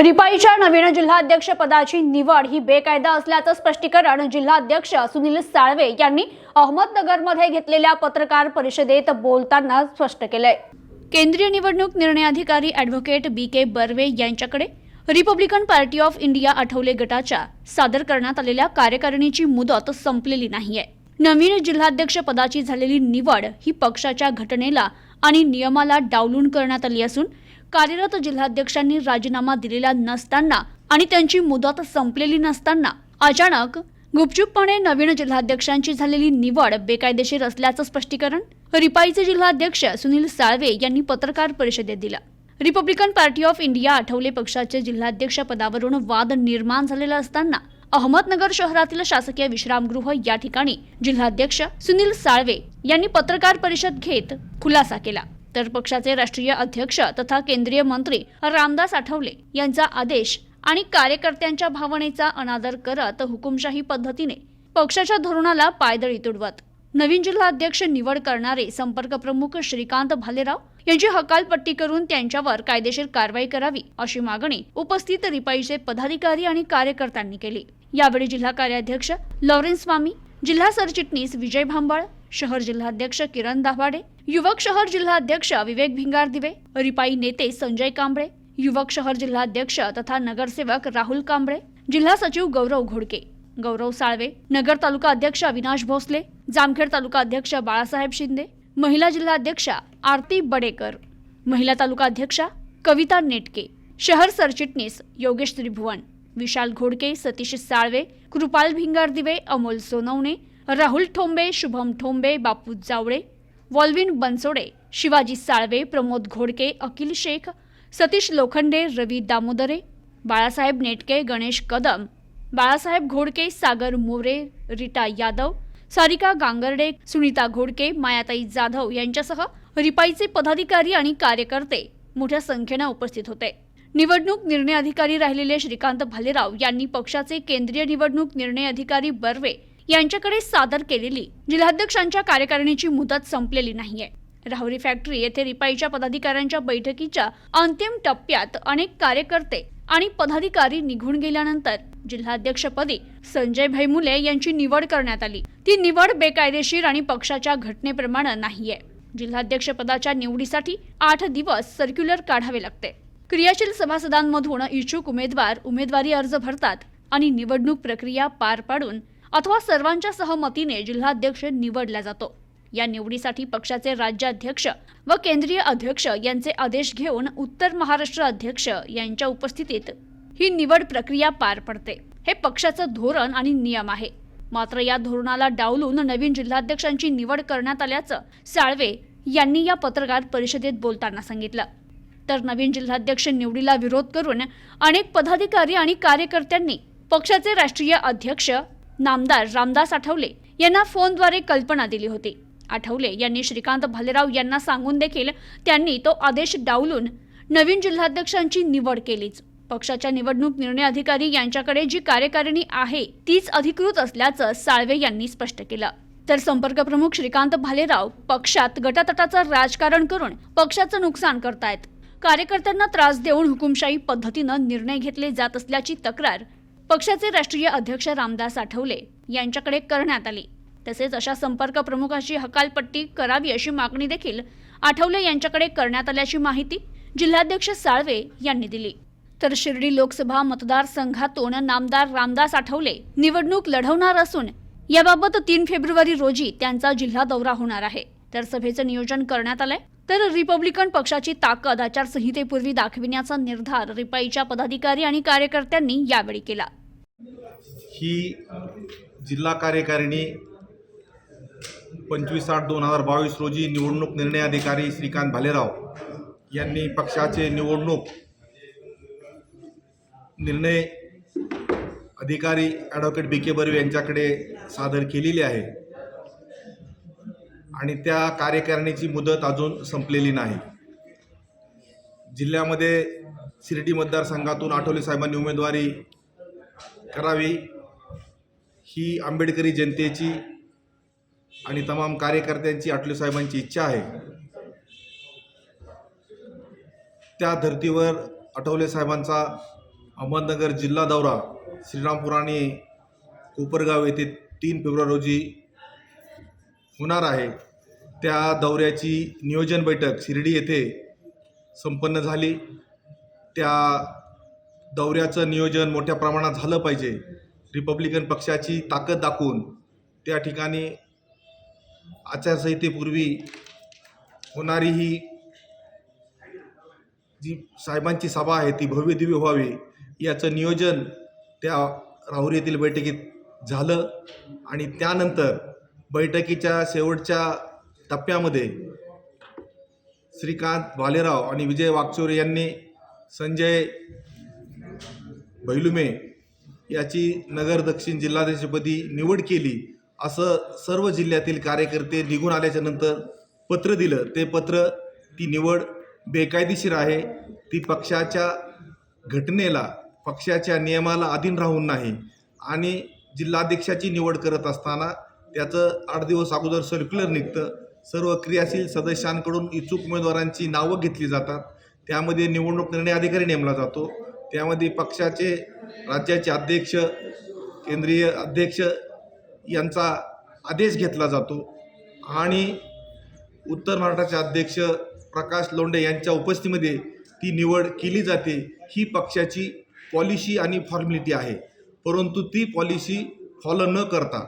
रिपाईच्या नवीन जिल्हाध्यक्ष पदाची निवड ही बेकायदा असल्याचं स्पष्टीकरण जिल्हाध्यक्ष सुनील साळवे यांनी अहमदनगरमध्ये घेतलेल्या पत्रकार परिषदेत बोलताना स्पष्ट केलंय. केंद्रीय निवडणूक निर्णय अधिकारी ॲडव्होकेट बी के बर्वे यांच्याकडे Republican Party of India Athawale गटाच्या सादर करण्यात आलेल्या कार्यकारिणीची मुदत संपलेली नाहीये. नवीन जिल्हाध्यक्ष पदाची झालेली निवड ही पक्षाच्या घटनेला आणि नियमाला डावलून करण्यात आली असून कार्यरत जिल्हाध्यक्षांनी राजीनामा दिलेला नसताना आणि त्यांची मुदत संपलेली नसताना अचानक गुपचूपपणे नवीन जिल्हाध्यक्षांची झालेली निवड बेकायदेशीर असल्याचं स्पष्टीकरण रिपाईचे जिल्हाध्यक्ष सुनील साळवे यांनी पत्रकार परिषदेत दिलं. Republican Party of India Athawale पक्षाचे जिल्हाध्यक्ष पदावरून वाद निर्माण झालेला असताना अहमदनगर शहरातील शासकीय विश्रामगृह या ठिकाणी जिल्हाध्यक्ष सुनील साळवे यांनी पत्रकार परिषद घेत खुलासा केला. तर पक्षाचे राष्ट्रीय अध्यक्ष तथा केंद्रीय मंत्री रामदास आठवले यांचा आदेश आणि कार्यकर्त्यांच्या भावनेचा अनादर करत हुकुमशाही पद्धतीने पक्षाच्या धोरणाला पायदळी तुडवत. नवीन जिल्हा अध्यक्ष निवड करणारे संपर्क प्रमुख श्रीकांत भालेराव यांची हकालपट्टी करून त्यांच्यावर कायदेशीर कारवाई करावी अशी मागणी उपस्थित रिपाईचे पदाधिकारी आणि कार्यकर्त्यांनी केली. यावेळी जिल्हा कार्याध्यक्ष लॉरेन्स स्वामी जिल्हा सरचिटणीस विजय भांबाळ शहर जिल्हाध्यक्ष किरण दाभाडे युवक शहर जिल्हाध्यक्ष विवेक भिंगार दिवे रिपाई नेते संजय कांबळे युवक शहर जिल्हाध्यक्ष तथा नगरसेवक राहुल कांबळे जिल्हा सचिव गौरव घोडके गौरव साळवे नगर तालुका अध्यक्ष अविनाश भोसले जामखेड तालुका अध्यक्ष बाळासाहेब शिंदे महिला जिल्हाध्यक्षा आरती बडेकर महिला तालुका अध्यक्षा कविता नेटके शहर सरचिटणीस योगेश त्रिभुवन विशाल घोडके सतीश साळवे कृपाल भिंगार दिवे अमोल सोनवणे राहुल ठोंबे शुभम ठोंबे बापू जावळे वॉल्विन बनसोडे शिवाजी साळवे प्रमोद घोडके अखिल शेख सतीश लोखंडे रवी दामोदरे बाळासाहेब नेटके गणेश कदम बाळासाहेब घोडके सागर मोरे रिटा यादव सारिका गांगर्डे सुनीता घोडके मायाताई जाधव यांच्यासह रिपाईचे पदाधिकारी आणि कार्यकर्ते मोठ्या संख्येनं उपस्थित होते. निवडणूक निर्णय अधिकारी राहिलेले श्रीकांत भालेराव यांनी पक्षाचे केंद्रीय निवडणूक निर्णय अधिकारी बर्वे यांच्याकडे सादर केलेली जिल्हाध्यक्षांच्या कार्यकारिणीची मुदत संपलेली नाहीये. राहुरी फॅक्टरी येथे रिपाईच्या पदाधिकाऱ्यांच्या बैठकीच्या अंतिम टप्प्यात अनेक कार्यकर्ते आणि पदाधिकारी निघून गेल्यानंतर जिल्हाध्यक्षपदी संजय भैमुले यांची निवड करण्यात आली. ती निवड बेकायदेशीर आणि पक्षाच्या घटनेप्रमाणे नाहीये. जिल्हाध्यक्षपदाच्या निवडीसाठी आठ दिवस सर्क्युलर काढावे लागते. क्रियाशील सभासदांमधून इच्छुक उमेदवार उमेदवारी अर्ज भरतात आणि निवडणूक प्रक्रिया पार पाडून अथवा सर्वांच्या सहमतीने जिल्हाध्यक्ष निवडला जातो. या निवडीसाठी पक्षाचे राज्याध्यक्ष व केंद्रीय अध्यक्ष यांचे आदेश घेऊन उत्तर महाराष्ट्र अध्यक्ष यांच्या उपस्थितीत ही निवड प्रक्रिया पार पडते. हे पक्षाचं धोरण आणि नियम आहे. मात्र या धोरणाला डावलून नवीन जिल्हाध्यक्षांची निवड करण्यात आल्याचं साळवे यांनी या पत्रकार परिषदेत बोलताना सांगितलं. तर नवीन जिल्हाध्यक्ष निवडीला विरोध करून अनेक पदाधिकारी आणि कार्यकर्त्यांनी पक्षाचे राष्ट्रीय अध्यक्ष नामदार रामदास आठवले यांना फोनद्वारे कल्पना दिली होती. आठवले यांनी श्रीकांत भालेराव यांना सांगून देखील त्यांनी तो आदेश डावलून नवीन जिल्हाध्यक्षांची निवड केलीच. पक्षाच्या निवडणूक निर्णय अधिकारी यांच्याकडे जी कार्यकारिणी आहे तीच अधिकृत असल्याचं साळवे यांनी स्पष्ट केलं. तर संपर्क प्रमुख श्रीकांत भालेराव पक्षात गटातटाचं राजकारण करून पक्षाचं नुकसान करतायत. कार्यकर्त्यांना त्रास देऊन हुकुमशाही पद्धतीनं निर्णय घेतले जात असल्याची तक्रार पक्षाचे राष्ट्रीय अध्यक्ष रामदास आठवले यांच्याकडे करण्यात आली. तसेच अशा संपर्क प्रमुखाची हकालपट्टी करावी अशी मागणी देखील आठवले यांच्याकडे करण्यात आल्याची माहिती जिल्हाध्यक्ष साळवे यांनी दिली. तर शिर्डी लोकसभा मतदारसंघातून नामदार रामदास आठवले निवडणूक लढवणार असून याबाबत तीन फेब्रुवारी रोजी त्यांचा जिल्हा दौरा होणार आहे. तर सभेचं नियोजन करण्यात आलंय. तर रिपब्लिकन पक्षाची ताकद आचारसंहितेपूर्वी दाखविण्याचा निर्धार रिपाईच्या पदाधिकारी आणि कार्यकर्त्यांनी यावेळी केला. ही जिल्हा कार्यकारिणी पंचवीस आठ दोन हजार बावीस रोजी निवडणूक निर्णय अधिकारी श्रीकांत भालेराव यांनी पक्षाचे निवडणूक निर्णय अधिकारी ॲडव्होकेट बी के बर्वे यांच्याकडे सादर केलेली आहे. आणि त्या कार्यकारिणीची मुदत अजून संपलेली नाही. जिल्ह्यामध्ये शिर्डी मतदारसंघातून आठवले साहेबांनी उमेदवारी करावी ही आंबेडकरी जनतेची आणि तमाम कार्यकर्त्यांची अटले साहेबांची इच्छा आहे. त्या धर्तीवर आठवले साहेबांचा अहमदनगर जिल्हा दौरा श्रीरामपूर आणि कोपरगाव येथे तीन फेब्रुवारी रोजी होणार आहे. त्या दौऱ्याची नियोजन बैठक शिर्डी येथे संपन्न झाली. त्या दौऱ्याचं नियोजन मोठ्या प्रमाणात झालं पाहिजे. रिपब्लिकन पक्षाची ताकद दाखवून त्या ठिकाणी आचारसंहितेपूर्वी होणारी ही जी साहेबांची सभा आहे ती भव्यदिव्य व्हावी याचं नियोजन त्या राहुरी येथील बैठकीत झालं आणि त्यानंतर बैठकीच्या शेवटच्या टप्प्यामध्ये श्रीकांत भालेराव आणि विजय वागचोरे यांनी संजय भैलुमे याची नगर दक्षिण जिल्हाध्यक्षपदी निवड केली. असं सर्व जिल्ह्यातील कार्यकर्ते निघून आल्याच्यानंतर पत्र दिलं. ते पत्र ती निवड बेकायदेशीर आहे. ती पक्षाच्या घटनेला पक्षाच्या नियमाला अधीन राहून नाही. आणि जिल्हाध्यक्षाची निवड करत असताना त्याचं आठ दिवस अगोदर सर्क्युलर निघतं. सर्व क्रियाशील सदस्यांकडून इच्छुक उमेदवारांची नावं घेतली जातात. त्यामध्ये निवडणूक निर्णय अधिकारी नेमला जातो. त्यामध्ये पक्षाचे राज्याचे अध्यक्ष केंद्रीय अध्यक्ष यांचा आदेश घेतला जातो. आणि उत्तर महाराष्ट्राचे अध्यक्ष प्रकाश लोंढे यांच्या उपस्थितीमध्ये ती निवड केली जाते. ही पक्षाची पॉलिसी आणि फॉर्मॅलिटी आहे. परंतु ती पॉलिसी फॉलो न करता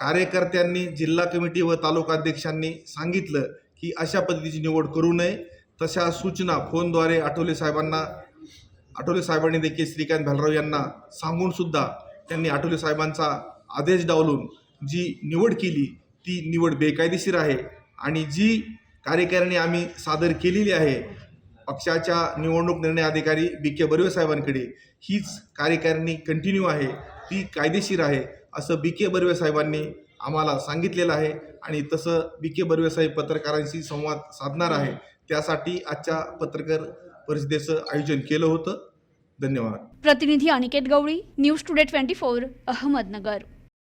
कार्यकर्त्यांनी जिल्हा कमिटी व तालुका अध्यक्षांनी सांगितलं की अशा पद्धतीची निवड करू नये. तशा सूचना फोनद्वारे आठवले साहेबांना आठवले साहेबांनी देखील श्रीकांत भालराव यांना सांगून सुद्धा त्यांनी आठवले साहेबांचा आदेश डावलून जी निवड केली ती निवड बेकायदेशीर आहे आणि जी कार्यकारिणी आम्ही सादर केलेली आहे पक्षाच्या निवडणूक निर्णय अधिकारी बी के बर्वे साहेबांकडे हीच कार्यकारिणी कंटिन्यू आहे ती कायदेशीर आहे असं बी के बर्वे साहेबांनी आम्हाला सांगितलेलं आहे आणि तसं बी के बर्वे साहेब पत्रकारांशी संवाद साधणार आहे. त्यासाठी आजच्या पत्रकार परिषदेचं आयोजन केलं होतं. धन्यवाद. प्रतिनिधी Aniket Gawali news today twenty four Ahmednagar.